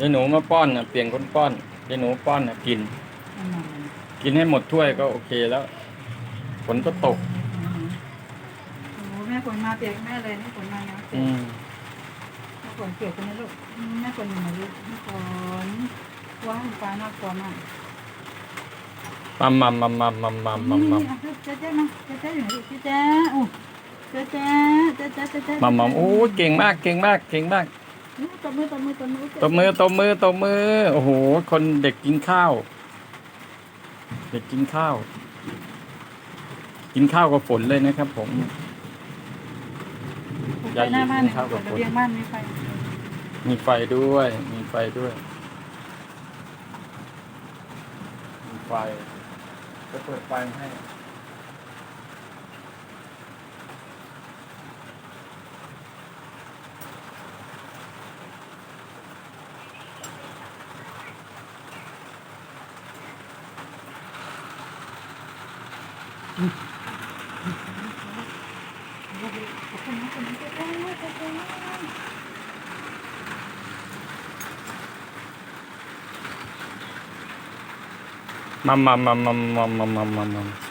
ยายหนูมาป้อนนะเปลี่ยนคนป้อนยายหนูป้อนนะกิน อืมกินให้หมดถ้วยก็โอเคแล้วฝนก็ตก โอ้โหแม่ฝนมาเปียกแม่เลยแม่ฝนมานะเปียอืกมแม่ฝนเปียกกันนะลูกอืมแม่ฝนอยู่ไหนลูกแม่ฝนว้าวฟ้าน่ากลัวมากมัมมัมมัมมัมมัมมัมมัมนี่มัมนี่อะเจ๊เจ๊มาเจ๊เจ๊อยู่ไหนลูกเจ๊เจ๊อู้เจ๊เจ๊เจ๊เจ๊เจ๊เจ๊มัมมัมโอ้ยเก่งมากเก่งมากเก่งมากอื้อ ตบมือตบมือตบมือตบมือตบมือตบมือ โอ้โห คนเด็กกินข้าว เด็กกินข้าว กินข้าวกับฝนเลยนะครับ ผมไปหน้าบ้านเนี่ยข้าวกับระฝนเบียงบ้านมีไฟ มีไฟด้วย มีไฟด้วยมีไฟจะเปิดไฟให้ Mầm mầm mầm mầm mầm mầm mầm mầm